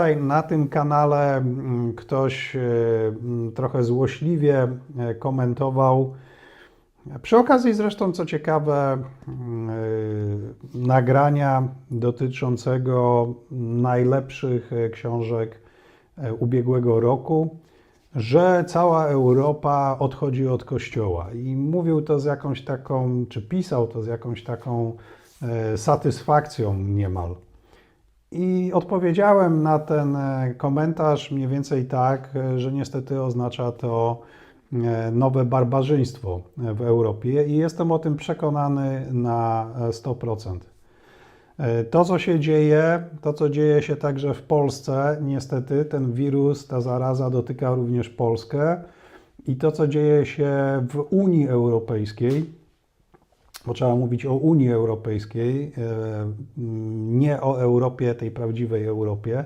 Tutaj na tym kanale mm, ktoś e, mm, trochę złośliwie e, komentował, przy okazji zresztą, co ciekawe, mm, e, nagrania dotyczącego najlepszych książek ubiegłego roku, że cała Europa odchodzi od Kościoła. I mówił to z jakąś taką, czy pisał to z jakąś taką satysfakcją niemal. I odpowiedziałem na ten e, komentarz mniej więcej tak, e, że niestety oznacza to e, nowe barbarzyństwo w Europie i jestem o tym przekonany na e, 100%. E, To, co się dzieje, to, co dzieje się także w Polsce, niestety ten wirus, ta zaraza dotyka również Polskę i to, co dzieje się w Unii Europejskiej, bo trzeba mówić o Unii Europejskiej, e, nie o Europie, tej prawdziwej Europie.